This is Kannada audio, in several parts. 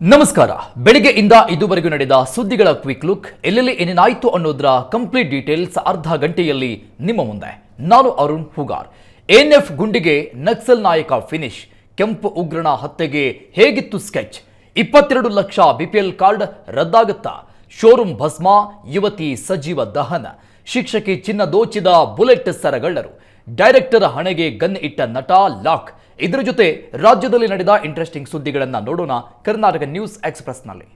ನಮಸ್ಕಾರ. ಬೆಳಿಗ್ಗೆಯಿಂದ ಇದುವರೆಗೂ ನಡೆದ ಸುದ್ದಿಗಳ ಕ್ವಿಕ್ ಲುಕ್ ಎಲ್ಲೆಲ್ಲಿ ಏನೇನಾಯಿತು ಅನ್ನೋದ್ರ ಕಂಪ್ಲೀಟ್ ಡೀಟೇಲ್ಸ್ ಅರ್ಧ ಗಂಟೆಯಲ್ಲಿ ನಿಮ್ಮ ಮುಂದೆ. ನಾನು ಅರುಣ್ ಹುಗಾರ್. ಎನ್ಎಫ್ ಗುಂಡಿಗೆ ನಕ್ಸಲ್ ನಾಯಕ ಫಿನಿಶ್ ಕೆಂಪು ಉಗ್ರಣ ಹತ್ಯೆಗೆ ಹೇಗಿತ್ತು ಸ್ಕೆಚ್ ಇಪ್ಪತ್ತೆರಡು ಲಕ್ಷ ಬಿಪಿಎಲ್ ಕಾರ್ಡ್ ರದ್ದಾಗುತ್ತಾ? ಶೋರೂಮ್ ಭಸ್ಮ, ಯುವತಿ ಸಜೀವ ದಹನ. ಶಿಕ್ಷಕಿ ಚಿನ್ನ ದೋಚಿದ ಬುಲೆಟ್ ಸರಗಳ್ಳರು. ಡೈರೆಕ್ಟರ್ ಹಣೆಗೆ ಗನ್ ಇಟ್ಟ ನಟ ಲಾಕ್. ಇದರ ಜೊತೆ ರಾಜ್ಯದಲ್ಲಿ ನಡೆದ ಇಂಟ್ರೆಸ್ಟಿಂಗ್ ಸುದ್ದಿಗಳನ್ನು ನೋಡೋಣ ಕರ್ನಾಟಕ ನ್ಯೂಸ್ ಎಕ್ಸ್ಪ್ರೆಸ್ನಲ್ಲಿ.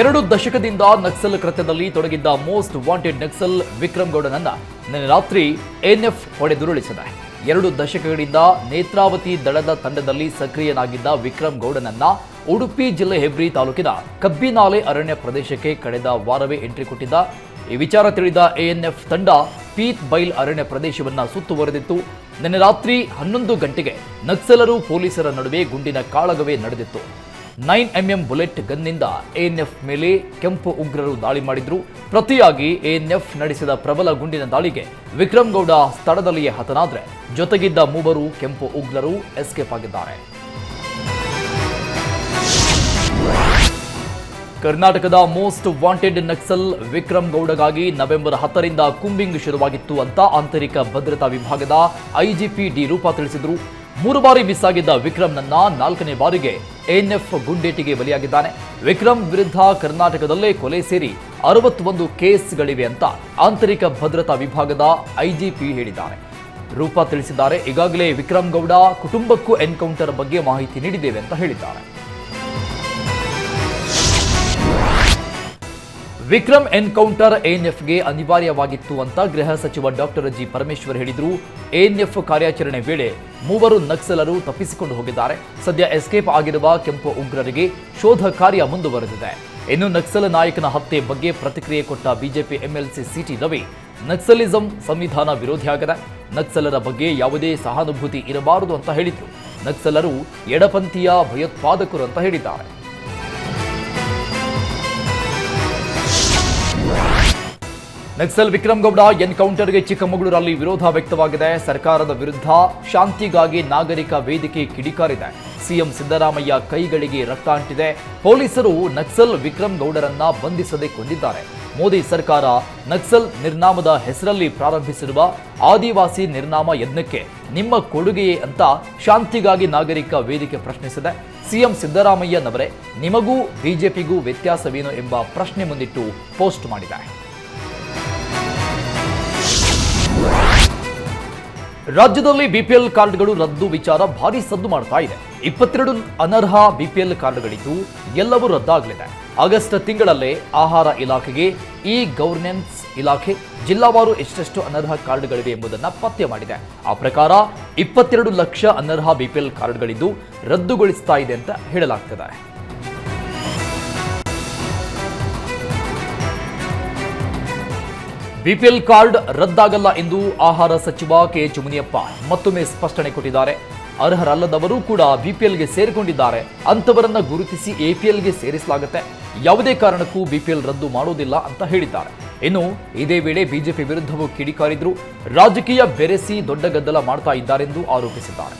ಎರಡು ದಶಕದಿಂದ ನಕ್ಸಲ್ ಕೃತ್ಯದಲ್ಲಿ ತೊಡಗಿದ್ದ ಮೋಸ್ಟ್ ವಾಂಟೆಡ್ ನಕ್ಸಲ್ ವಿಕ್ರಮ್ ಗೌಡನನ್ನ ನಿನ್ನೆ ರಾತ್ರಿ ಎನ್ಎಫ್ ಹೊಡೆದುರುಳಿಸಿದೆ. ಎರಡು ದಶಕಗಳಿಂದ ನೇತ್ರಾವತಿ ದಳದ ತಂಡದಲ್ಲಿ ಸಕ್ರಿಯನಾಗಿದ್ದ ವಿಕ್ರಮ್ ಗೌಡನನ್ನ ಉಡುಪಿ ಜಿಲ್ಲೆ ಹೆಬ್ರಿ ತಾಲೂಕಿನ ಕಬ್ಬಿನಾಲೆ ಅರಣ್ಯ ಪ್ರದೇಶಕ್ಕೆ ಕಳೆದ ವಾರವೇ ಎಂಟ್ರಿ ಕೊಟ್ಟಿದ್ದ ಈ ವಿಚಾರ ತಿಳಿದ ಎಎನ್ಎಫ್ ತಂಡ ಪೀತ್ ಬೈಲ್ ಅರಣ್ಯ ಪ್ರದೇಶವನ್ನ ಸುತ್ತುವರೆದಿತ್ತು. ನಿನ್ನೆ ರಾತ್ರಿ ಹನ್ನೊಂದು ಗಂಟೆಗೆ ನಕ್ಸಲರು ಪೊಲೀಸರ ನಡುವೆ ಗುಂಡಿನ ಕಾಳಗವೇ ನಡೆದಿತ್ತು. ನೈನ್ ಎಂಎಂ ಬುಲೆಟ್ ಗನ್ನಿಂದ ಎಎನ್ಎಫ್ ಮೇಲೆ ಕೆಂಪು ಉಗ್ರರು ದಾಳಿ ಮಾಡಿದ್ರು. ಪ್ರತಿಯಾಗಿ ಎಎನ್ಎಫ್ ನಡೆಸಿದ ಪ್ರಬಲ ಗುಂಡಿನ ದಾಳಿಗೆ ವಿಕ್ರಮ್ ಗೌಡ ಸ್ಥಳದಲ್ಲಿಯೇ ಹತನಾದ್ರೆ ಜೊತೆಗಿದ್ದ ಮೂವರು ಕೆಂಪು ಉಗ್ರರು ಎಸ್ಕೇಪ್ ಆಗಿದ್ದಾರೆ. ಕರ್ನಾಟಕದ ಮೋಸ್ಟ್ ವಾಂಟೆಡ್ ನಕ್ಸಲ್ ವಿಕ್ರಮ್ ಗೌಡಗಾಗಿ ನವೆಂಬರ್ ಹತ್ತರಿಂದ ಕುಂಬಿಂಗ್ ಶುರುವಾಗಿತ್ತು ಅಂತ ಆಂತರಿಕ ಭದ್ರತಾ ವಿಭಾಗದ ಐಜಿಪಿ ಡಿ ರೂಪಾ ತಿಳಿಸಿದರು. ಮೂರು ಬಾರಿ ಮಿಸ್ ಆಗಿದ್ದ ವಿಕ್ರಮ್ನನ್ನ ನಾಲ್ಕನೇ ಬಾರಿಗೆ ಎನ್ಎಫ್ ಗುಂಡೇಟಿಗೆ ಬಲಿಯಾಗಿದ್ದಾನೆ. ವಿಕ್ರಮ್ ವಿರುದ್ಧ ಕರ್ನಾಟಕದಲ್ಲೇ ಕೊಲೆ ಸೇರಿ ಅರವತ್ತೊಂದು ಕೇಸ್ಗಳಿವೆ ಅಂತ ಆಂತರಿಕ ಭದ್ರತಾ ವಿಭಾಗದ ಐಜಿಪಿ ಹೇಳಿದ್ದಾರೆ ರೂಪಾ ತಿಳಿಸಿದ್ದಾರೆ. ಈಗಾಗಲೇ ವಿಕ್ರಮ್ ಗೌಡ ಕುಟುಂಬಕ್ಕೂ ಎನ್ಕೌಂಟರ್ ಬಗ್ಗೆ ಮಾಹಿತಿ ನೀಡಿದ್ದೇವೆ ಅಂತ ಹೇಳಿದ್ದಾರೆ. ವಿಕ್ರಮ್ ಎನ್ಕೌಂಟರ್ ಎಎನ್ಎಫ್ಗೆ ಅನಿವಾರ್ಯವಾಗಿತ್ತು ಅಂತ ಗೃಹ ಸಚಿವ ಡಾಕ್ಟರ್ ಜಿ ಪರಮೇಶ್ವರ್ ಹೇಳಿದರು. ಎಎನ್ಎಫ್ ಕಾರ್ಯಾಚರಣೆ ವೇಳೆ ಮೂವರು ನಕ್ಸಲರು ತಪ್ಪಿಸಿಕೊಂಡು ಹೋಗಿದ್ದಾರೆ. ಸದ್ಯ ಎಸ್ಕೇಪ್ ಆಗಿರುವ ಕೆಂಪು ಉಗ್ರರಿಗೆ ಶೋಧ ಕಾರ್ಯ ಮುಂದುವರೆದಿದೆ. ಇನ್ನು ನಕ್ಸಲ್ ನಾಯಕನ ಹತ್ಯೆ ಬಗ್ಗೆ ಪ್ರತಿಕ್ರಿಯೆ ಕೊಟ್ಟ BJP MLC CT Ravi, naxalism ಸಂವಿಧಾನ ವಿರೋಧಿಯಾಗದ. ನಕ್ಸಲರ ಬಗ್ಗೆ ಯಾವುದೇ ಸಹಾನುಭೂತಿ ಇರಬಾರದು ಅಂತ ಹೇಳಿದರು. ನಕ್ಸಲರು ಎಡಪಂಥೀಯ ಭಯೋತ್ಪಾದಕರು ಅಂತ ಹೇಳಿದ್ದಾರೆ. ನಕ್ಸಲ್ ವಿಕ್ರಮ್ ಗೌಡ ಎನ್ಕೌಂಟರ್ಗೆ ಚಿಕ್ಕಮಗಳೂರಲ್ಲಿ ವಿರೋಧ ವ್ಯಕ್ತವಾಗಿದೆ. ಸರ್ಕಾರದ ವಿರುದ್ಧ ಶಾಂತಿಗಾಗಿ ನಾಗರಿಕ ವೇದಿಕೆ ಕಿಡಿಕಾರಿದೆ. ಸಿಎಂ ಸಿದ್ದರಾಮಯ್ಯ ಕೈಗಳಿಗೆ ರಕ್ತ ಅಂಟಿದೆ. ಪೊಲೀಸರು ನಕ್ಸಲ್ ವಿಕ್ರಮಗೌಡರನ್ನ ಬಂಧಿಸದೆ ಕೊಂದಿದ್ದಾರೆ ಮೋದಿ ಸರ್ಕಾರ ನಕ್ಸಲ್ ನಿರ್ನಾಮದ ಹೆಸರಲ್ಲಿ ಪ್ರಾರಂಭಿಸಿರುವ ಆದಿವಾಸಿ ನಿರ್ನಾಮ ಯಜ್ಞಕ್ಕೆ ನಿಮ್ಮ ಕೊಡುಗೆಯೇ ಅಂತ ಶಾಂತಿಗಾಗಿ ನಾಗರಿಕ ವೇದಿಕೆ ಪ್ರಶ್ನಿಸಿದೆ. ಸಿಎಂ ಸಿದ್ದರಾಮಯ್ಯನವರೇ, ನಿಮಗೂ ಬಿಜೆಪಿಗೂ ವ್ಯತ್ಯಾಸವೇನು ಎಂಬ ಪ್ರಶ್ನೆ ಮುಂದಿಟ್ಟು ಪೋಸ್ಟ್ ಮಾಡಿದೆ ರಾಜ್ಯದಲ್ಲಿ ಬಿಪಿಎಲ್ ಕಾರ್ಡ್ಗಳು ರದ್ದು ವಿಚಾರ ಭಾರಿ ಸದ್ದು ಮಾಡ್ತಾ ಇದೆ. ಇಪ್ಪತ್ತೆರಡು ಅನರ್ಹ ಬಿಪಿಎಲ್ ಕಾರ್ಡ್ಗಳಿದ್ದು ಎಲ್ಲವೂ ರದ್ದಾಗಲಿದೆ. ಆಗಸ್ಟ್ ತಿಂಗಳಲ್ಲೇ ಆಹಾರ ಇಲಾಖೆಗೆ ಇ ಗವರ್ನೆನ್ಸ್ ಇಲಾಖೆ ಜಿಲ್ಲಾವಾರು ಎಷ್ಟೆಷ್ಟು ಅನರ್ಹ ಕಾರ್ಡ್ಗಳಿವೆ ಎಂಬುದನ್ನು ಪತ್ತೆ ಮಾಡಿದೆ. ಆ ಪ್ರಕಾರ ಇಪ್ಪತ್ತೆರಡು ಲಕ್ಷ ಅನರ್ಹ ಬಿಪಿಎಲ್ ಕಾರ್ಡ್ಗಳಿದ್ದು ರದ್ದುಗೊಳಿಸ್ತಾ ಇದೆ ಅಂತ ಹೇಳಲಾಗ್ತಿದೆ. ಬಿಪಿಎಲ್ ಕಾರ್ಡ್ ರದ್ದಾಗಲ್ಲ ಎಂದು ಆಹಾರ ಸಚಿವ ಕೆ ಮುನಿಯಪ್ಪ ಮತ್ತೊಮ್ಮೆ ಸ್ಪಷ್ಟನೆ ಕೊಟ್ಟಿದ್ದಾರೆ. ಅರ್ಹರಲ್ಲದವರು ಕೂಡ ಬಿಪಿಎಲ್ಗೆ ಸೇರಿಕೊಂಡಿದ್ದಾರೆ. ಅಂತವರನ್ನ ಗುರುತಿಸಿ ಎಪಿಎಲ್ಗೆ ಸೇರಿಸಲಾಗುತ್ತೆ. ಯಾವುದೇ ಕಾರಣಕ್ಕೂ ಬಿಪಿಎಲ್ ರದ್ದು ಮಾಡೋದಿಲ್ಲ ಅಂತ ಹೇಳಿದ್ದಾರೆ. ಇನ್ನು ಇದೇ ವೇಳೆ ಬಿಜೆಪಿ ವಿರುದ್ಧವೂ ಕಿಡಿಕಾರಿದ್ರು. ರಾಜಕೀಯ ಬೆರೆಸಿ ದೊಡ್ಡ ಗದ್ದಲ ಮಾಡ್ತಾ ಇದ್ದಾರೆಂದು ಆರೋಪಿಸಿದ್ದಾರೆ.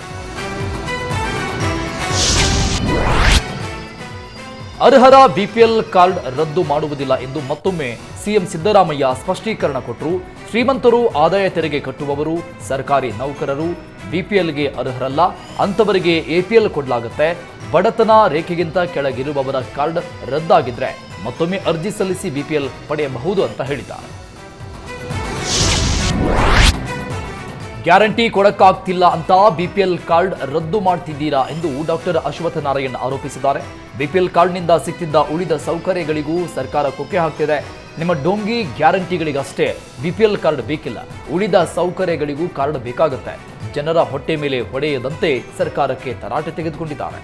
ಅರ್ಹರ ಬಿಪಿಎಲ್ ಕಾರ್ಡ್ ರದ್ದು ಮಾಡುವುದಿಲ್ಲ ಎಂದು ಮತ್ತೊಮ್ಮೆ ಸಿಎಂ ಸಿದ್ದರಾಮಯ್ಯ ಸ್ಪಷ್ಟೀಕರಣ ಕೊಟ್ಟರು. ಶ್ರೀಮಂತರು ಆದಾಯ ತೆರಿಗೆ ಕಟ್ಟುವವರು, ಸರ್ಕಾರಿ ನೌಕರರು, ಬಿಪಿಎಲ್ಗೆ ಅರ್ಹರಲ್ಲ ಅಂತವರಿಗೆ ಎಪಿಎಲ್ ಕೊಡಲಾಗುತ್ತೆ. ಬಡತನ ರೇಖೆಗಿಂತ ಕೆಳಗಿರುವವರ ಕಾರ್ಡ್ ರದ್ದಾಗಿದ್ರೆ ಮತ್ತೊಮ್ಮೆ ಅರ್ಜಿ ಸಲ್ಲಿಸಿ ಬಿಪಿಎಲ್ ಪಡೆಯಬಹುದು ಅಂತ ಹೇಳಿದ್ದಾರೆ. ಗ್ಯಾರಂಟಿ ಕೊಡಕ್ಕಾಗ್ತಿಲ್ಲ ಅಂತ ಬಿಪಿಎಲ್ ಕಾರ್ಡ್ ರದ್ದು ಮಾಡ್ತಿದ್ದೀರಾ ಎಂದು ಡಾಕ್ಟರ್ ಅಶ್ವಥ ನಾರಾಯಣ್ ಆರೋಪಿಸಿದ್ದಾರೆ ಬಿಪಿಎಲ್ ಕಾರ್ಡ್ನಿಂದ ಸಿಕ್ತಿದ್ದ ಉಳಿದ ಸೌಕರ್ಯಗಳಿಗೂ ಸರ್ಕಾರ ಕೊಕ್ಕೆ ಹಾಕ್ತಿದೆ. ನಿಮ್ಮ ಡೋಂಗಿ ಗ್ಯಾರಂಟಿಗಳಿಗಷ್ಟೇ ಬಿ ಪಿ ಎಲ್ ಕಾರ್ಡ್ ಬೇಕಿಲ್ಲ. ಉಳಿದ ಸೌಕರ್ಯಗಳಿಗೂ ಕಾರ್ಡ್ ಬೇಕಾಗುತ್ತೆ. ಜನರ ಹೊಟ್ಟೆ ಮೇಲೆ ಹೊಡೆಯದಂತೆ ಸರ್ಕಾರಕ್ಕೆ ತರಾಟೆ ತೆಗೆದುಕೊಂಡಿದ್ದಾರೆ.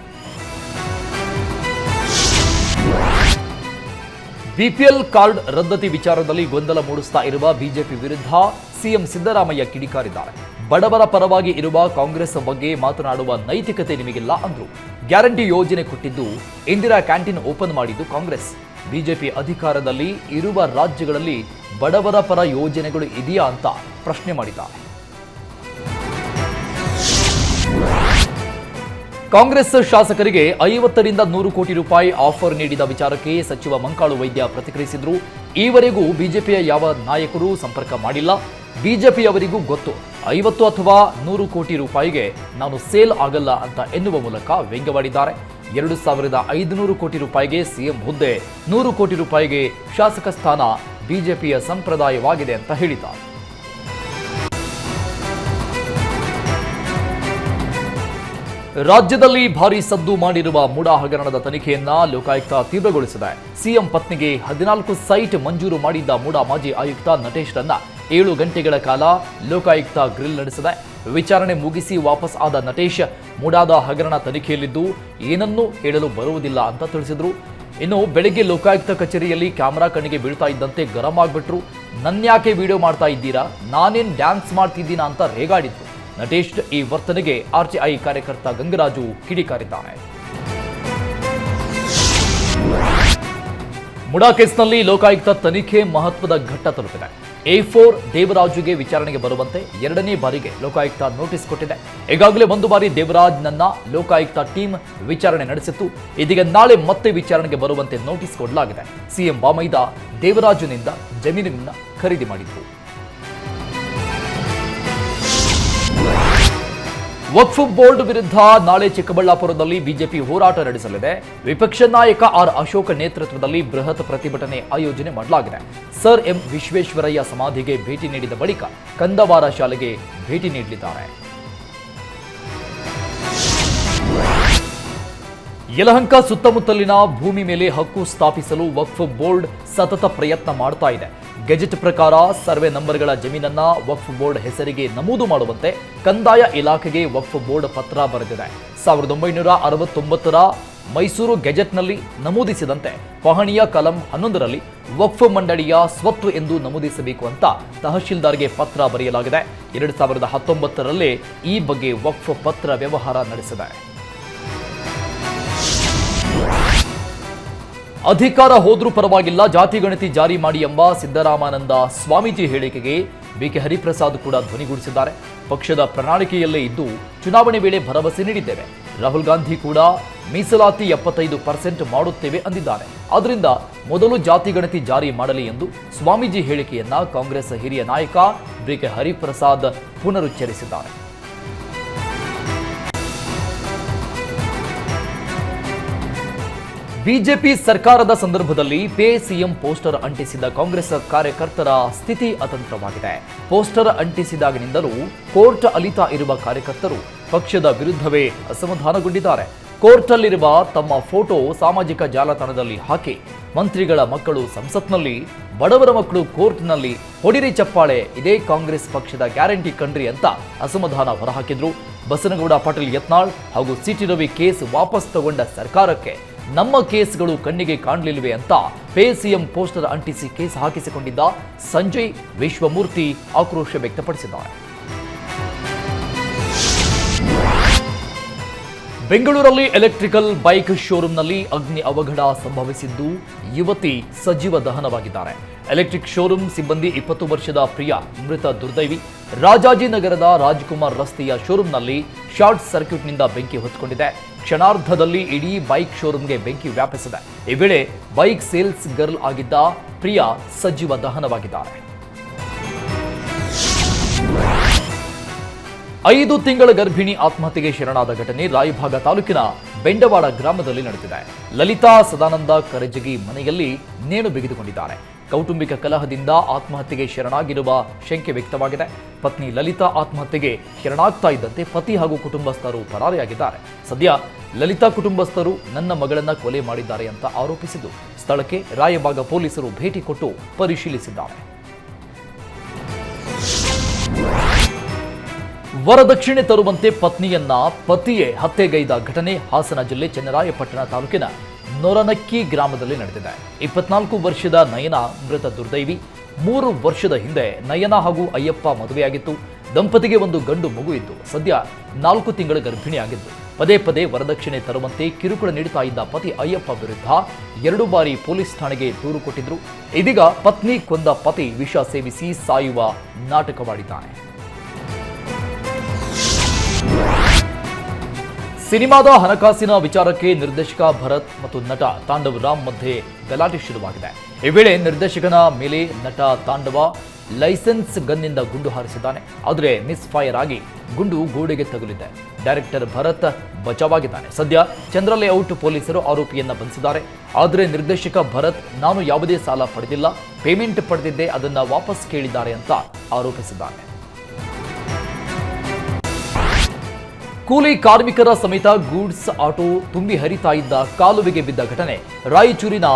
ಬಿಪಿಎಲ್ ಕಾರ್ಡ್ ರದ್ದತಿ ವಿಚಾರದಲ್ಲಿ ಗೊಂದಲ ಮೂಡಿಸ್ತಾ ಇರುವ ಬಿಜೆಪಿ ವಿರುದ್ಧ ಸಿಎಂ ಸಿದ್ದರಾಮಯ್ಯ ಕಿಡಿಕಾರಿದ್ದಾರೆ. ಬಡವರ ಪರವಾಗಿ ಇರುವ ಕಾಂಗ್ರೆಸ್ ಬಗ್ಗೆ ಮಾತನಾಡುವ ನೈತಿಕತೆ ನಿಮಗಿಲ್ಲ ಅಂದ್ರು. ಗ್ಯಾರಂಟಿ ಯೋಜನೆ ಕೊಟ್ಟಿದ್ದು ಇಂದಿರಾ ಕ್ಯಾಂಟೀನ್ ಓಪನ್ ಮಾಡಿದ್ದು ಕಾಂಗ್ರೆಸ್. ಬಿಜೆಪಿ ಅಧಿಕಾರದಲ್ಲಿ ಇರುವ ರಾಜ್ಯಗಳಲ್ಲಿ ಬಡವರ ಪರ ಯೋಜನೆಗಳು ಇದೆಯಾ ಅಂತ ಪ್ರಶ್ನೆ ಮಾಡಿದ್ದಾರೆ ಕಾಂಗ್ರೆಸ್ ಶಾಸಕರಿಗೆ ಐವತ್ತರಿಂದ ನೂರು ಕೋಟಿ ರೂಪಾಯಿ ಆಫರ್ ನೀಡಿದ ವಿಚಾರಕ್ಕೆ ಸಚಿವ ಮಂಕಾಳು ವೈದ್ಯ ಪ್ರತಿಕ್ರಿಯಿಸಿದ್ರು. ಈವರೆಗೂ ಬಿಜೆಪಿಯ ಯಾವ ನಾಯಕರು ಸಂಪರ್ಕ ಮಾಡಿಲ್ಲ. ಬಿಜೆಪಿಯವರಿಗೂ ಗೊತ್ತು, ಐವತ್ತು ಅಥವಾ ನೂರು ಕೋಟಿ ರೂಪಾಯಿಗೆ ನಾನು ಸೇಲ್ ಆಗಲ್ಲ ಅಂತ ಎನ್ನುವ ಮೂಲಕ ವ್ಯಂಗ್ಯವಾಡಿದ್ದಾರೆ. ಎರಡು ಸಾವಿರದ ಐದುನೂರು ಕೋಟಿ ರೂಪಾಯಿಗೆ ಸಿಎಂ ಹುದ್ದೆ, ನೂರು ಕೋಟಿ ರೂಪಾಯಿಗೆ ಶಾಸಕ ಸ್ಥಾನ ಬಿಜೆಪಿಯ ಸಂಪ್ರದಾಯವಾಗಿದೆ ಅಂತ ಹೇಳಿದ ರಾಜ್ಯದಲ್ಲಿ ಭಾರಿ ಸದ್ದು ಮಾಡಿರುವ ಮೂಡಾ ಹಗರಣದ ತನಿಖೆಯನ್ನ ಲೋಕಾಯುಕ್ತ ತೀವ್ರಗೊಳಿಸಿದೆ. ಸಿಎಂ ಪತ್ನಿಗೆ ಹದಿನಾಲ್ಕು ಸೈಟ್ ಮಂಜೂರು ಮಾಡಿದ್ದ ಮೂಡಾ ಮಾಜಿ ಆಯುಕ್ತ ನಟೇಶ್ರನ್ನ ಏಳು ಗಂಟೆಗಳ ಕಾಲ ಲೋಕಾಯುಕ್ತ ಗ್ರಿಲ್ ನಡೆಸಿದೆ. ವಿಚಾರಣೆ ಮುಗಿಸಿ ವಾಪಸ್ ಆದ ನಟೇಶ್ ಮೂಡಾದ ಹಗರಣ ತನಿಖೆಯಲ್ಲಿದ್ದು ಏನನ್ನೂ ಹೇಳಲು ಬರುವುದಿಲ್ಲ ಅಂತ ತಿಳಿಸಿದ್ರು. ಇನ್ನು ಬೆಳಗ್ಗೆ ಲೋಕಾಯುಕ್ತ ಕಚೇರಿಯಲ್ಲಿ ಕ್ಯಾಮೆರಾ ಕಣ್ಣಿಗೆ ಬೀಳ್ತಾ ಇದ್ದಂತೆ ಗರಂ ಆಗ್ಬಿಟ್ರು. ನನ್ಯಾಕೆ ವಿಡಿಯೋ ಮಾಡ್ತಾ ಇದ್ದೀರಾ? ನಾನೇನ್ ಡ್ಯಾನ್ಸ್ ಮಾಡ್ತಿದ್ದೀನಾ ಅಂತ ರೇಗಾಡಿದ್ರು. ನಟೇಶ್ ಈ ವರ್ತನೆಗೆ ಆರ್ಟಿಐ ಕಾರ್ಯಕರ್ತ ಗಂಗರಾಜು ಕಿಡಿಕಾರಿದ್ದಾನೆ ಮುಡಾ ಕೇಸ್ನಲ್ಲಿ ಲೋಕಾಯುಕ್ತ ತನಿಖೆ ಮಹತ್ವದ ಘಟ್ಟ ತಲುಪಿದೆ. ಎ ಫೋರ್ ದೇವರಾಜುಗೆ ವಿಚಾರಣೆಗೆ ಬರುವಂತೆ ಎರಡನೇ ಬಾರಿಗೆ ಲೋಕಾಯುಕ್ತ ನೋಟಿಸ್ ಕೊಟ್ಟಿದೆ. ಈಗಾಗಲೇ ಒಂದು ಬಾರಿ ದೇವರಾಜ್ನನ್ನ ಲೋಕಾಯುಕ್ತ ಟೀಮ್ ವಿಚಾರಣೆ ನಡೆಸಿತ್ತು. ಇದೀಗ ನಾಳೆ ಮತ್ತೆ ವಿಚಾರಣೆಗೆ ಬರುವಂತೆ ನೋಟಿಸ್ ಕೊಡಲಾಗಿದೆ. ಸಿಎಂ ಬಾಮೈದ ದೇವರಾಜುನಿಂದ ಜಮೀನಿನ ಖರೀದಿ ಮಾಡಿದ್ರು ವಕ್ಫ್ ಬೋರ್ಡ್ ವಿರುದ್ಧ ನಾಳೆ ಚಿಕ್ಕಬಳ್ಳಾಪುರದಲ್ಲಿ ಬಿಜೆಪಿ ಹೋರಾಟ ನಡೆಸಲಿದೆ. ವಿಪಕ್ಷ ನಾಯಕ ಆರ್ ಅಶೋಕ್ ನೇತೃತ್ವದಲ್ಲಿ ಬೃಹತ್ ಪ್ರತಿಭಟನೆ ಆಯೋಜನೆ ಮಾಡಲಾಗಿದೆ. ಸರ್ ಎಂ ವಿಶ್ವೇಶ್ವರಯ್ಯ ಸಮಾಧಿಗೆ ಭೇಟಿ ನೀಡಿದ ಬಳಿಕ ಕಂದವಾರ ಶಾಲೆಗೆ ಭೇಟಿ ನೀಡಲಿದ್ದಾರೆ. ಯಲಹಂಕ ಸುತ್ತಮುತ್ತಲಿನ ಭೂಮಿ ಮೇಲೆ ಹಕ್ಕು ಸ್ಥಾಪಿಸಲು ವಕ್ಫ್ ಬೋರ್ಡ್ ಸತತ ಪ್ರಯತ್ನ ಮಾಡ್ತಾ ಇದೆ. ಗೆಜೆಟ್ ಪ್ರಕಾರ ಸರ್ವೆ ನಂಬರ್ಗಳ ಜಮೀನನ್ನ ವಕ್ಫ್ ಬೋರ್ಡ್ ಹೆಸರಿಗೆ ನಮೂದು ಮಾಡುವಂತೆ ಕಂದಾಯ ಇಲಾಖೆಗೆ ವಕ್ಫ್ ಬೋರ್ಡ್ ಪತ್ರ ಬರೆದಿದೆ. ಸಾವಿರದ ಒಂಬೈನೂರ ಅರವತ್ತೊಂಬತ್ತರ ಮೈಸೂರು ಗೆಜೆಟ್ನಲ್ಲಿ ನಮೂದಿಸಿದಂತೆ ಪಹಣಿಯ ಕಲಂ ಹನ್ನೊಂದರಲ್ಲಿ ವಕ್ಫ್ ಮಂಡಳಿಯ ಸ್ವತ್ತು ಎಂದು ನಮೂದಿಸಬೇಕು ಅಂತ ತಹಶೀಲ್ದಾರ್ಗೆ ಪತ್ರ ಬರೆಯಲಾಗಿದೆ. ಎರಡು ಸಾವಿರದ ಹತ್ತೊಂಬತ್ತರಲ್ಲೇ ಈ ಬಗ್ಗೆ ವಕ್ಫ್ ಪತ್ರ ವ್ಯವಹಾರ ನಡೆಸಿದೆ. ಅಧಿಕಾರ ಹೋದ್ರೂ ಪರವಾಗಿಲ್ಲ, ಜಾತಿ ಗಣತಿ ಜಾರಿ ಮಾಡಿ ಎಂಬ ಸಿದ್ದರಾಮಾನಂದ ಸ್ವಾಮೀಜಿ ಹೇಳಿಕೆಗೆ ಬಿಕೆ ಹರಿಪ್ರಸಾದ್ ಕೂಡ ಧ್ವನಿಗೂಡಿಸಿದ್ದಾರೆ. ಪಕ್ಷದ ಪ್ರಣಾಳಿಕೆಯಲ್ಲೇ ಇದ್ದು ಚುನಾವಣೆ ವೇಳೆ ಭರವಸೆ ನೀಡಿದ್ದೇವೆ. ರಾಹುಲ್ ಗಾಂಧಿ ಕೂಡ ಮೀಸಲಾತಿ ಎಪ್ಪತ್ತೈದು ಪರ್ಸೆಂಟ್ ಮಾಡುತ್ತೇವೆ ಅಂದಿದ್ದಾರೆ. ಆದ್ದರಿಂದ ಮೊದಲು ಜಾತಿ ಗಣತಿ ಜಾರಿ ಮಾಡಲಿ ಎಂದು ಸ್ವಾಮೀಜಿ ಹೇಳಿಕೆಯನ್ನ ಕಾಂಗ್ರೆಸ್ ಹಿರಿಯ ನಾಯಕ ಬಿಕೆ ಹರಿಪ್ರಸಾದ್ ಪುನರುಚ್ಚರಿಸಿದ್ದಾರೆ. ಬಿಜೆಪಿ ಸರ್ಕಾರದ ಸಂದರ್ಭದಲ್ಲಿ ಪೇ ಸಿಎಂ ಪೋಸ್ಟರ್ ಅಂಟಿಸಿದ ಕಾಂಗ್ರೆಸ್ ಕಾರ್ಯಕರ್ತರ ಸ್ಥಿತಿ ಅತಂತ್ರವಾಗಿದೆ. ಪೋಸ್ಟರ್ ಅಂಟಿಸಿದಾಗಿನಿಂದಲೂ ಕೋರ್ಟ್ ಅಲಿತಾ ಇರುವ ಕಾರ್ಯಕರ್ತರು ಪಕ್ಷದ ವಿರುದ್ಧವೇ ಅಸಮಾಧಾನಗೊಂಡಿದ್ದಾರೆ. ಕೋರ್ಟಲ್ಲಿರುವ ತಮ್ಮ ಫೋಟೋ ಸಾಮಾಜಿಕ ಜಾಲತಾಣದಲ್ಲಿ ಹಾಕಿ, ಮಂತ್ರಿಗಳ ಮಕ್ಕಳು ಸಂಸತ್ನಲ್ಲಿ, ಬಡವರ ಮಕ್ಕಳು ಕೋರ್ಟ್ನಲ್ಲಿ, ಹೊಡಿರಿ ಚಪ್ಪಾಳೆ, ಇದೇ ಕಾಂಗ್ರೆಸ್ ಪಕ್ಷದ ಗ್ಯಾರಂಟಿ ಕಣ್ರಿ ಅಂತ ಅಸಮಾಧಾನ ಹೊರಹಾಕಿದ್ರು. ಬಸನಗೌಡ, ಪಾಟೀಲ್ ಯತ್ನಾಳ್ ಹಾಗೂ ಸಿಟಿ ರವಿ ಕೇಸ್ ವಾಪಸ್ ತಗೊಂಡ ಸರ್ಕಾರಕ್ಕೆ ನಮ್ಮ ಕೇಸ್ಗಳು ಕಣ್ಣಿಗೆ ಕಾಣಲಿಲ್ವೆ ಅಂತ ಪೇ ಸಿಎಂ ಪೋಸ್ಟರ್ ಅಂಟಿಸಿ ಕೇಸ್ ಹಾಕಿಸಿಕೊಂಡಿದ್ದ ಸಂಜಯ್ ವಿಶ್ವಮೂರ್ತಿ ಆಕ್ರೋಶ ವ್ಯಕ್ತಪಡಿಸಿದ್ದಾರೆ. ಬೆಂಗಳೂರಲ್ಲಿ ಎಲೆಕ್ಟ್ರಿಕಲ್ ಬೈಕ್ ಶೋರೂಂನಲ್ಲಿ ಅಗ್ನಿ ಅವಘಡ ಸಂಭವಿಸಿದ್ದು ಯುವತಿ ಸಜೀವ ದಹನವಾಗಿದ್ದಾರೆ. ಎಲೆಕ್ಟ್ರಿಕ್ ಶೋರೂಮ್ ಸಿಬ್ಬಂದಿ ಇಪ್ಪತ್ತು ವರ್ಷದ ಪ್ರಿಯ ಮೃತ ದುರ್ದೈವಿ. ರಾಜಾಜಿನಗರದ ರಾಜ್ಕುಮಾರ್ ರಸ್ತೆಯ ಶೋರೂಂನಲ್ಲಿ ಶಾರ್ಟ್ ಸರ್ಕ್ಯೂಟ್ನಿಂದ ಬೆಂಕಿ ಹೊತ್ತುಕೊಂಡಿದೆ ಕ್ಷಣಾರ್ಧದಲ್ಲಿ ಇಡೀ ಬೈಕ್ ಶೋರೂಮ್ಗೆ ಬೆಂಕಿ ವ್ಯಾಪಿಸಿದೆ. ಈ ವೇಳೆ ಬೈಕ್ ಸೇಲ್ಸ್ ಗರ್ಲ್ ಆಗಿದ್ದ ಪ್ರಿಯಾ ಸಜೀವ ದಹನವಾಗಿದ್ದಾರೆ. ಐದು ತಿಂಗಳ ಗರ್ಭಿಣಿ ಆತ್ಮಹತ್ಯೆಗೆ ಶರಣಾದ ಘಟನೆ ರಾಯಭಾಗ ತಾಲೂಕಿನ ಬೆಂಡವಾಡ ಗ್ರಾಮದಲ್ಲಿ ನಡೆದಿದೆ. ಲಲಿತಾ ಸದಾನಂದ ಕರಜಗಿ ಮನೆಯಲ್ಲಿ ನೇಣು ಬಿಗಿದುಕೊಂಡಿದ್ದಾರೆ. ಕೌಟುಂಬಿಕ ಕಲಹದಿಂದ ಆತ್ಮಹತ್ಯೆಗೆ ಶರಣಾಗಿರುವ ಶಂಕೆ ವ್ಯಕ್ತವಾಗಿದೆ. ಪತ್ನಿ ಲಲಿತಾ ಆತ್ಮಹತ್ಯೆಗೆ ಶರಣಾಗ್ತಾ ಇದ್ದಂತೆ ಪತಿ ಹಾಗೂ ಕುಟುಂಬಸ್ಥರು ಪರಾರಿಯಾಗಿದ್ದಾರೆ. ಸದ್ಯ ಲಲಿತಾ ಕುಟುಂಬಸ್ಥರು ನನ್ನ ಮಗಳನ್ನ ಕೊಲೆ ಮಾಡಿದ್ದಾರೆ ಅಂತ ಆರೋಪಿಸಿದ್ದು, ಸ್ಥಳಕ್ಕೆ ರಾಯಬಾಗ ಪೊಲೀಸರು ಭೇಟಿ ಕೊಟ್ಟು ಪರಿಶೀಲಿಸಿದ್ದಾರೆ. ವರದಕ್ಷಿಣೆ ತರುವಂತೆ ಪತ್ನಿಯನ್ನ ಪತಿಯೇ ಹತ್ಯೆಗೈದ ಘಟನೆ ಹಾಸನ ಜಿಲ್ಲೆ ಚನ್ನರಾಯಪಟ್ಟಣ ತಾಲೂಕಿನ ನೊರನಕ್ಕಿ ಗ್ರಾಮದಲ್ಲಿ ನಡೆದಿದೆ. ಇಪ್ಪತ್ನಾಲ್ಕು ವರ್ಷದ ನಯನ ಮೃತ ದುರ್ದೈವಿ. ಮೂರು ವರ್ಷದ ಹಿಂದೆ ನಯನ ಹಾಗೂ ಅಯ್ಯಪ್ಪ ಮದುವೆಯಾಗಿತ್ತು. ದಂಪತಿಗೆ ಒಂದು ಗಂಡು ಮಗು ಇತ್ತು ಸದ್ಯ ನಾಲ್ಕು ತಿಂಗಳ ಗರ್ಭಿಣಿಯಾಗಿದ್ದು. ಪದೇ ಪದೇ ವರದಕ್ಷಿಣೆ ತರುವಂತೆ ಕಿರುಕುಳ ನೀಡುತ್ತಾ ಇದ್ದ ಪತಿ ಅಯ್ಯಪ್ಪ ವಿರುದ್ಧ ಎರಡು ಬಾರಿ ಪೊಲೀಸ್ ಠಾಣೆಗೆ ದೂರು ಕೊಟ್ಟಿದ್ರು. ಇದೀಗ ಪತ್ನಿ ಕೊಂದ ಪತಿ ವಿಷ ಸೇವಿಸಿ ಸಾಯುವ ನಾಟಕವಾಡಿದ್ದಾನೆ. ಸಿನಿಮಾದ ಹಣಕಾಸಿನ ವಿಚಾರಕ್ಕೆ ನಿರ್ದೇಶಕ ಭರತ್ ಮತ್ತು ನಟ ತಾಂಡವ್ ರಾಮ್ ಮಧ್ಯೆ ಗಲಾಟೆ ಶುರುವಾಗಿದೆ. ಈ ವೇಳೆ ನಿರ್ದೇಶಕನ ಮೇಲೆ ನಟ ತಾಂಡವ ಲೈಸೆನ್ಸ್ ಗನ್ನಿಂದ ಗುಂಡು ಹಾರಿಸಿದ್ದಾನೆ. ಆದರೆ ಮಿಸ್ ಫೈರ್ ಆಗಿ ಗುಂಡು ಗೋಡೆಗೆ ತಗುಲಿದೆ. ಡೈರೆಕ್ಟರ್ ಭರತ್ ಬಚಾವಾಗಿದ್ದಾನೆ. ಸದ್ಯ ಚಂದ್ರ ಲೇಔಟ್ ಪೊಲೀಸರು ಆರೋಪಿಯನ್ನ ಬಂಧಿಸಿದ್ದಾರೆ. ಆದರೆ ನಿರ್ದೇಶಕ ಭರತ್, ನಾನು ಯಾವುದೇ ಸಾಲ ಪಡೆದಿಲ್ಲ. ಪೇಮೆಂಟ್ ಪಡೆದಿದ್ದೆ ಅದನ್ನ ವಾಪಸ್ ಕೇಳಿದ್ದಾರೆ ಅಂತ ಆರೋಪಿಸಿದ್ದಾನೆ. ಕೂಲಿ ಕಾರ್ಮಿಕರ ಸಮೇತ ಗೂಡ್ಸ್ ಆಟೋ ತುಂಬಿ ಹರಿತಾ ಇದ್ದ ಕಾಲುವೆಗೆ ಬಿದ್ದ ಘಟನೆ ರಾಯಚೂರಿನ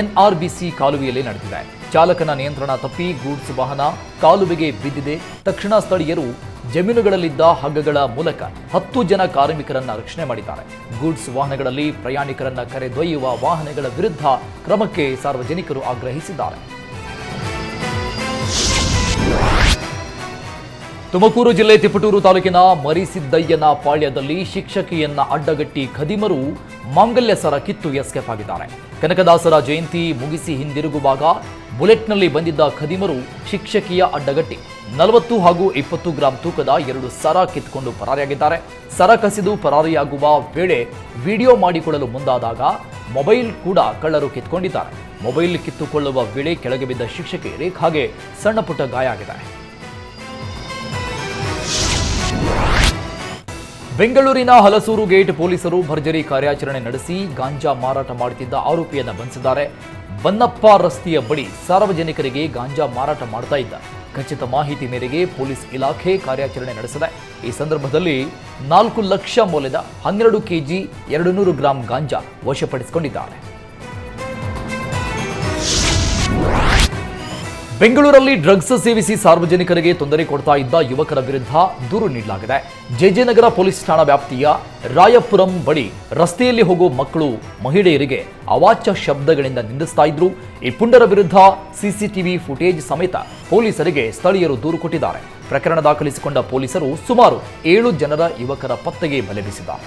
ಎನ್ಆರ್ಬಿಸಿ ಕಾಲುವೆಯಲ್ಲಿ ನಡೆದಿದೆ. ಚಾಲಕನ ನಿಯಂತ್ರಣ ತಪ್ಪಿ ಗೂಡ್ಸ್ ವಾಹನ ಕಾಲುವೆಗೆ ಬಿದ್ದಿದೆ. ತಕ್ಷಣ ಸ್ಥಳೀಯರು ಜಮೀನುಗಳಲ್ಲಿದ್ದ ಹಗ್ಗಗಳ ಮೂಲಕ ಹತ್ತು ಜನ ಕಾರ್ಮಿಕರನ್ನ ರಕ್ಷಣೆ ಮಾಡಿದ್ದಾರೆ. ಗೂಡ್ಸ್ ವಾಹನಗಳಲ್ಲಿ ಪ್ರಯಾಣಿಕರನ್ನ ಕರೆದೊಯ್ಯುವ ವಾಹನಗಳ ವಿರುದ್ಧ ಕ್ರಮಕ್ಕೆ ಸಾರ್ವಜನಿಕರು ಆಗ್ರಹಿಸಿದ್ದಾರೆ. ತುಮಕೂರು ಜಿಲ್ಲೆ ತಿಪಟೂರು ತಾಲೂಕಿನ ಮರಿಸಿದ್ದಯ್ಯನ ಪಾಳ್ಯದಲ್ಲಿ ಶಿಕ್ಷಕಿಯನ್ನ ಅಡ್ಡಗಟ್ಟಿ ಖದಿಮರು ಮಾಂಗಲ್ಯ ಸರ ಕಿತ್ತು ಎಸ್ಕೇಪ್ ಆಗಿದ್ದಾರೆ. ಕನಕದಾಸರ ಜಯಂತಿ ಮುಗಿಸಿ ಹಿಂದಿರುಗುವಾಗ ಬುಲೆಟ್ನಲ್ಲಿ ಬಂದಿದ್ದ ಖದಿಮರು ಶಿಕ್ಷಕಿಯ ಅಡ್ಡಗಟ್ಟಿ ನಲವತ್ತು ಹಾಗೂ ಇಪ್ಪತ್ತು ಗ್ರಾಂ ತೂಕದ ಎರಡು ಸರ ಕಿತ್ಕೊಂಡು ಪರಾರಿಯಾಗಿದ್ದಾರೆ. ಸರ ಕಸಿದು ಪರಾರಿಯಾಗುವ ವೇಳೆ ವಿಡಿಯೋ ಮಾಡಿಕೊಳ್ಳಲು ಮುಂದಾದಾಗ ಮೊಬೈಲ್ ಕೂಡ ಕಳ್ಳರು ಕಿತ್ಕೊಂಡಿದ್ದಾರೆ. ಮೊಬೈಲ್ ಕಿತ್ತುಕೊಳ್ಳುವ ವೇಳೆ ಕೆಳಗೆ ಬಿದ್ದ ಶಿಕ್ಷಕಿ ರೇಖಾಗೆ ಸಣ್ಣಪುಟ್ಟ ಗಾಯ ಆಗಿದೆ. ಬೆಂಗಳೂರಿನ ಹಲಸೂರು ಗೇಟ್ ಪೊಲೀಸರು ಭರ್ಜರಿ ಕಾರ್ಯಾಚರಣೆ ನಡೆಸಿ ಗಾಂಜಾ ಮಾರಾಟ ಮಾಡುತ್ತಿದ್ದ ಆರೋಪಿಯನ್ನು ಬಂಧಿಸಿದ್ದಾರೆ. ಬನ್ನಪ್ಪ ರಸ್ತೆಯ ಬಳಿ ಸಾರ್ವಜನಿಕರಿಗೆ ಗಾಂಜಾ ಮಾರಾಟ ಮಾಡ್ತಾ ಇದ್ದ. ಖಚಿತ ಮಾಹಿತಿ ಮೇರೆಗೆ ಪೊಲೀಸ್ ಇಲಾಖೆ ಕಾರ್ಯಾಚರಣೆ ನಡೆಸಿದೆ. ಈ ಸಂದರ್ಭದಲ್ಲಿ ನಾಲ್ಕು ಲಕ್ಷ ಮೌಲ್ಯದ ಹನ್ನೆರಡು ಕೆಜಿ ಎರಡು ಗ್ರಾಂ ಗಾಂಜಾ ವಶಪಡಿಸಿಕೊಂಡಿದ್ದಾರೆ. ಬೆಂಗಳೂರಲ್ಲಿ ಡ್ರಗ್ಸ್ ಸೇವಿಸಿ ಸಾರ್ವಜನಿಕರಿಗೆ ತೊಂದರೆ ಕೊಡ್ತಾ ಇದ್ದ ಯುವಕರ ವಿರುದ್ಧ ದೂರು ನೀಡಲಾಗಿದೆ. ಜೆಜೆನಗರ ಪೊಲೀಸ್ ಠಾಣಾ ವ್ಯಾಪ್ತಿಯ ರಾಯಪುರಂ ಬಳಿ ರಸ್ತೆಯಲ್ಲಿ ಹೋಗುವ ಮಕ್ಕಳು ಮಹಿಳೆಯರಿಗೆ ಅವಾಚ್ಯ ಶಬ್ದಗಳಿಂದ ನಿಂದಿಸ್ತಾ ಇದ್ರು. ಈ ಪುಂಡರ ವಿರುದ್ಧ ಸಿಸಿಟಿವಿ ಫುಟೇಜ್ ಸಮೇತ ಪೊಲೀಸರಿಗೆ ಸ್ಥಳೀಯರು ದೂರು ಕೊಟ್ಟಿದ್ದಾರೆ. ಪ್ರಕರಣ ದಾಖಲಿಸಿಕೊಂಡ ಪೊಲೀಸರು ಸುಮಾರು ಏಳು ಜನರ ಯುವಕರ ಪತ್ತೆಗೆ ಬಲೆ ಬೀಸಿದ್ದಾರೆ.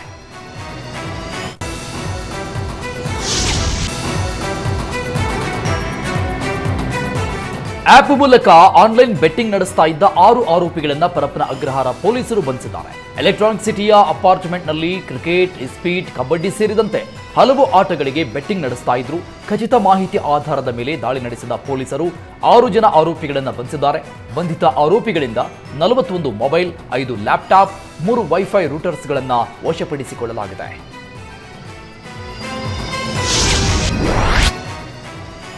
ಆಪ್ ಮೂಲಕ ಆನ್ಲೈನ್ ಬೆಟ್ಟಿಂಗ್ ನಡೆಸ್ತಾ ಇದ್ದ ಆರು ಆರೋಪಿಗಳನ್ನ ಪರಪ್ಪನ ಅಗ್ರಹಾರ ಪೊಲೀಸರು ಬಂಧಿಸಿದ್ದಾರೆ. ಎಲೆಕ್ಟ್ರಾನಿಕ್ ಸಿಟಿಯ ಅಪಾರ್ಟ್ಮೆಂಟ್ನಲ್ಲಿ ಕ್ರಿಕೆಟ್, ಸ್ಪೀಡ್, ಕಬಡ್ಡಿ ಸೇರಿದಂತೆ ಹಲವು ಆಟಗಳಿಗೆ ಬೆಟ್ಟಿಂಗ್ ನಡೆಸ್ತಾ ಇದ್ರು. ಖಚಿತ ಮಾಹಿತಿ ಆಧಾರದ ಮೇಲೆ ದಾಳಿ ನಡೆಸಿದ ಪೊಲೀಸರು ಆರು ಜನ ಆರೋಪಿಗಳನ್ನು ಬಂಧಿಸಿದ್ದಾರೆ. ಬಂಧಿತ ಆರೋಪಿಗಳಿಂದ ನಲವತ್ತೊಂದು ಮೊಬೈಲ್, ಐದು ಲ್ಯಾಪ್ಟಾಪ್, ಮೂರು ವೈಫೈ ರೂಟರ್ಸ್ಗಳನ್ನು ವಶಪಡಿಸಿಕೊಳ್ಳಲಾಗಿದೆ.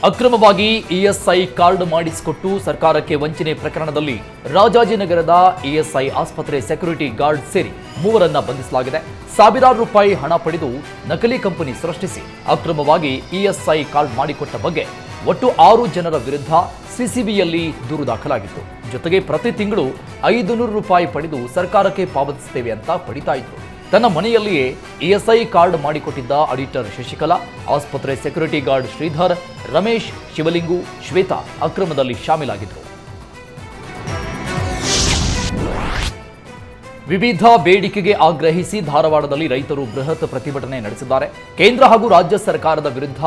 ಅಕ್ರಮವಾಗಿ ಇಎಸ್ಐ ಕಾರ್ಡ್ ಮಾಡಿಸಿಕೊಟ್ಟು ಸರ್ಕಾರಕ್ಕೆ ವಂಚನೆ ಪ್ರಕರಣದಲ್ಲಿ ರಾಜಾಜಿನಗರದ ಇಎಸ್ಐ ಆಸ್ಪತ್ರೆ ಸೆಕ್ಯೂರಿಟಿ ಗಾರ್ಡ್ ಸೇರಿ ಮೂವರನ್ನ ಬಂಧಿಸಲಾಗಿದೆ. ಸಾವಿರಾರು ರೂಪಾಯಿ ಹಣ ಪಡೆದು ನಕಲಿ ಕಂಪನಿ ಸೃಷ್ಟಿಸಿ ಅಕ್ರಮವಾಗಿ ಇಎಸ್ಐ ಕಾರ್ಡ್ ಮಾಡಿಕೊಟ್ಟ ಬಗ್ಗೆ ಒಟ್ಟು ಆರು ಜನರ ವಿರುದ್ಧ ಸಿಸಿಬಿಯಲ್ಲಿ ದೂರು ದಾಖಲಾಗಿತ್ತು. ಜೊತೆಗೆ ಪ್ರತಿ ತಿಂಗಳು ಐದು ರೂಪಾಯಿ ಪಡೆದು ಸರ್ಕಾರಕ್ಕೆ ಪಾವತಿಸುತ್ತೇವೆ ಅಂತ ಪಡಿತಾ ತನ್ನ ಮನೆಯಲ್ಲಿಯೇ ಇಎಸ್ಐ ಕಾರ್ಡ್ ಮಾಡಿಕೊಟ್ಟಿದ್ದ ಆಡಿಟರ್ ಶಶಿಕಲಾ, ಆಸ್ಪತ್ರೆ ಸೆಕ್ಯೂರಿಟಿ ಗಾರ್ಡ್ ಶ್ರೀಧರ್, ರಮೇಶ್, ಶಿವಲಿಂಗು, ಶ್ವೇತಾ ಅಕ್ರಮದಲ್ಲಿ ಶಾಮೀಲಾಗಿದ್ದರು. ವಿವಿಧ ಬೇಡಿಕೆಗೆ ಆಗ್ರಹಿಸಿ ಧಾರವಾಡದಲ್ಲಿ ರೈತರು ಬೃಹತ್ ಪ್ರತಿಭಟನೆ ನಡೆಸಿದ್ದಾರೆ. ಕೇಂದ್ರ ಹಾಗೂ ರಾಜ್ಯ ಸರ್ಕಾರದ ವಿರುದ್ಧ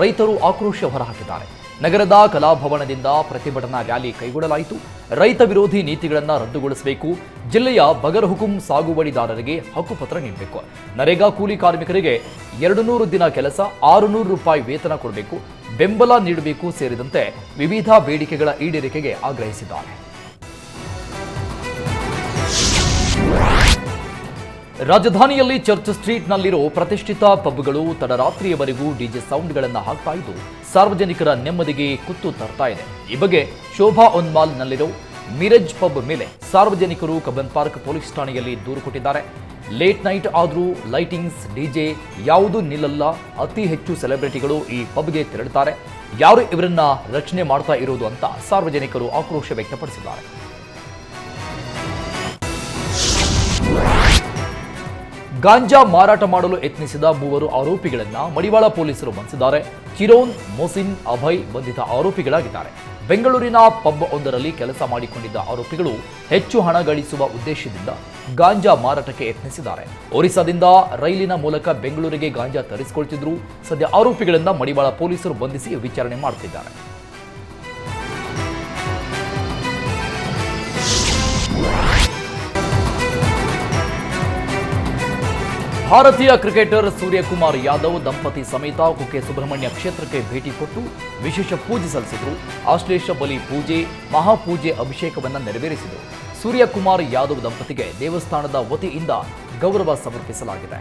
ರೈತರು ಆಕ್ರೋಶ ಹೊರಹಾಕಿದ್ದಾರೆ. ನಗರದ ಕಲಾಭವನದಿಂದ ಪ್ರತಿಭಟನಾ ರ್ಯಾಲಿ ಕೈಗೊಳ್ಳಲಾಯಿತು. ರೈತ ವಿರೋಧಿ ನೀತಿಗಳನ್ನು ರದ್ದುಗೊಳಿಸಬೇಕು. ಜಿಲ್ಲೆಯ ಬಗರ್ಹುಕುಂ ಸಾಗುವಳಿದಾರರಿಗೆ ಹಕ್ಕುಪತ್ರ ನೀಡಬೇಕು. ನರೇಗಾ ಕೂಲಿ ಕಾರ್ಮಿಕರಿಗೆ ಎರಡು ನೂರು ದಿನ ಕೆಲಸ ಆರು ನೂರು ರೂಪಾಯಿ ವೇತನ ಕೊಡಬೇಕು. ಬೆಂಬಲ ನೀಡಬೇಕು ಸೇರಿದಂತೆ ವಿವಿಧ ಬೇಡಿಕೆಗಳ ಈಡೇರಿಕೆಗೆ ಆಗ್ರಹಿಸಿದ್ದಾರೆ. ರಾಜಧಾನಿಯಲ್ಲಿ ಚರ್ಚ್ ಸ್ಟ್ರೀಟ್ನಲ್ಲಿರೋ ಪ್ರತಿಷ್ಠಿತ ಪಬ್ಗಳು ತಡರಾತ್ರಿಯವರೆಗೂ ಡಿಜೆ ಸೌಂಡ್ಗಳನ್ನು ಹಾಕ್ತಾ ಇದ್ದು, ಸಾರ್ವಜನಿಕರ ನೆಮ್ಮದಿಗೆ ಕುತ್ತು ತರ್ತಾ ಇದೆ. ಈ ಬಗ್ಗೆ ಶೋಭಾ ಒನ್ಮಾಲ್ನಲ್ಲಿರೋ ಮಿರಜ್ ಪಬ್ ಮೇಲೆ ಸಾರ್ವಜನಿಕರು ಕಬ್ಬನ್ ಪಾರ್ಕ್ ಪೊಲೀಸ್ ಠಾಣೆಯಲ್ಲಿ ದೂರು ಕೊಟ್ಟಿದ್ದಾರೆ. ಲೇಟ್ ನೈಟ್ ಆದರೂ ಲೈಟಿಂಗ್ಸ್, ಡಿಜೆ ಯಾವುದೂ ನಿಲ್ಲಲ್ಲ. ಅತಿ ಹೆಚ್ಚು ಸೆಲೆಬ್ರಿಟಿಗಳು ಈ ಪಬ್ಗೆ ತೆರಳುತ್ತಾರೆ ಯಾರು ಇವರನ್ನ ರಕ್ಷಣೆ ಮಾಡ್ತಾ ಇರೋದು ಅಂತ ಸಾರ್ವಜನಿಕರು ಆಕ್ರೋಶ ವ್ಯಕ್ತಪಡಿಸಿದ್ದಾರೆ. ಗಾಂಜಾ ಮಾರಾಟ ಮಾಡಲು ಯತ್ನಿಸಿದ ಮೂವರು ಆರೋಪಿಗಳನ್ನ ಮಡಿವಾಳ ಪೊಲೀಸರು ಬಂಧಿಸಿದ್ದಾರೆ. ಕಿರೋನ್ ಮೊಸಿನ್, ಅಭಯ್ ಬಂಧಿತ ಆರೋಪಿಗಳಾಗಿದ್ದಾರೆ. ಬೆಂಗಳೂರಿನ ಪಬ್ ಒಂದರಲ್ಲಿ ಕೆಲಸ ಮಾಡಿಕೊಂಡಿದ್ದ ಆರೋಪಿಗಳು ಹೆಚ್ಚು ಹಣ ಗಳಿಸುವ ಉದ್ದೇಶದಿಂದ ಗಾಂಜಾ ಮಾರಾಟಕ್ಕೆ ಯತ್ನಿಸಿದ್ದಾರೆ. ಒರಿಸ್ಸಾದಿಂದ ರೈಲಿನ ಮೂಲಕ ಬೆಂಗಳೂರಿಗೆ ಗಾಂಜಾ ತರಿಸಿಕೊಳ್ತಿದ್ರು. ಸದ್ಯ ಆರೋಪಿಗಳನ್ನ ಮಡಿವಾಳ ಪೊಲೀಸರು ಬಂಧಿಸಿ ವಿಚಾರಣೆ ಮಾಡುತ್ತಿದ್ದಾರೆ ಭಾರತೀಯ ಕ್ರಿಕೆಟರ್ ಸೂರ್ಯಕುಮಾರ್ ಯಾದವ್ ದಂಪತಿ ಸಮೇತ ಕುಕ್ಕೆ ಸುಬ್ರಹ್ಮಣ್ಯ ಕ್ಷೇತ್ರಕ್ಕೆ ಭೇಟಿ ಕೊಟ್ಟು ವಿಶೇಷ ಪೂಜೆ ಸಲ್ಲಿಸಿದರು. ಆಶ್ಲೇಷ ಬಲಿ ಪೂಜೆ, ಮಹಾಪೂಜೆ ಅಭಿಷೇಕವನ್ನು ನೆರವೇರಿಸಿದರು. ಸೂರ್ಯಕುಮಾರ್ ಯಾದವ್ ದಂಪತಿಗೆ ದೇವಸ್ಥಾನದ ವತಿಯಿಂದ ಗೌರವ ಸಮರ್ಪಿಸಲಾಗಿದೆ.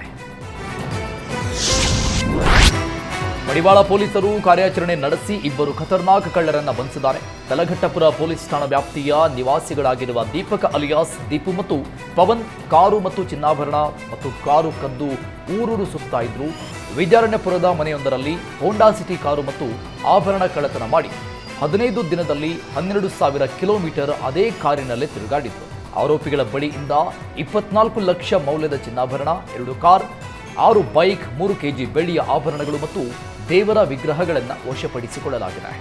ಮಡಿವಾಳ ಪೊಲೀಸರು ಕಾರ್ಯಾಚರಣೆ ನಡೆಸಿ ಇಬ್ಬರು ಖತರ್ನಾಕ್ ಕಳ್ಳರನ್ನ ಬಂಧಿಸಿದ್ದಾರೆ. ತಲಘಟ್ಟಪುರ ಪೊಲೀಸ್ ಠಾಣಾ ವ್ಯಾಪ್ತಿಯ ನಿವಾಸಿಗಳಾಗಿರುವ ದೀಪಕ್ ಅಲಿಯಾಸ್, ದೀಪು ಮತ್ತು ಪವನ್ ಕಾರು ಮತ್ತು ಚಿನ್ನಾಭರಣ ಮತ್ತು ಕಾರು ಕದ್ದು ಊರೂರು ಸುತ್ತಾ ಇದ್ರು. ವಿದ್ಯಾರಣ್ಯಪುರದ ಮನೆಯೊಂದರಲ್ಲಿ ಹೋಂಡಾ ಸಿಟಿ ಕಾರು ಮತ್ತು ಆಭರಣ ಕಳ್ಳತನ ಮಾಡಿ ಹದಿನೈದು ದಿನದಲ್ಲಿ ಹನ್ನೆರಡು ಸಾವಿರ ಕಿಲೋಮೀಟರ್ ಅದೇ ಕಾರಿನಲ್ಲೇ ತಿರುಗಾಡಿದ್ರು. ಆರೋಪಿಗಳ ಬಳಿಯಿಂದ ಇಪ್ಪತ್ನಾಲ್ಕು ಲಕ್ಷ ಮೌಲ್ಯದ ಚಿನ್ನಾಭರಣ, ಎರಡು ಕಾರ್, ಆರು ಬೈಕ್, ಮೂರು ಕೆಜಿ ಬೆಳ್ಳಿಯ ಆಭರಣಗಳು ಮತ್ತು ದೇವರ ವಿಗ್ರಹಗಳನ್ನು ವಶಪಡಿಸಿಕೊಳ್ಳಲಾಗಿದೆ.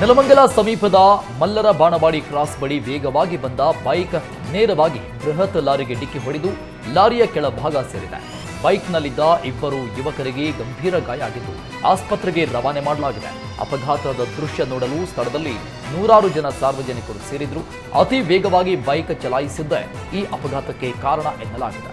ನೆಲಮಂಗಲ ಸಮೀಪದ ಮಲ್ಲರ ಬಾಣವಾಡಿ ಕ್ರಾಸ್ ಬಳಿ ವೇಗವಾಗಿ ಬಂದ ಬೈಕ್ ನೇರವಾಗಿ ಬೃಹತ್ ಲಾರಿಗೆ ಡಿಕ್ಕಿ ಹೊಡೆದು ಲಾರಿಯ ಕೆಳಭಾಗ ಸೇರಿದೆ. ಬೈಕ್ನಲ್ಲಿದ್ದ ಇಬ್ಬರು ಯುವಕರಿಗೆ ಗಂಭೀರ ಗಾಯ ಆಗಿದ್ದು, ಆಸ್ಪತ್ರೆಗೆ ರವಾನೆ ಮಾಡಲಾಗಿದೆ. ಅಪಘಾತದ ದೃಶ್ಯ ನೋಡಲು ಸ್ಥಳದಲ್ಲಿ ನೂರಾರು ಜನ ಸಾರ್ವಜನಿಕರು ಸೇರಿದ್ರು. ಅತಿ ವೇಗವಾಗಿ ಬೈಕ್ ಚಲಾಯಿಸಿದ್ದೇ ಈ ಅಪಘಾತಕ್ಕೆ ಕಾರಣ ಎನ್ನಲಾಗಿದೆ.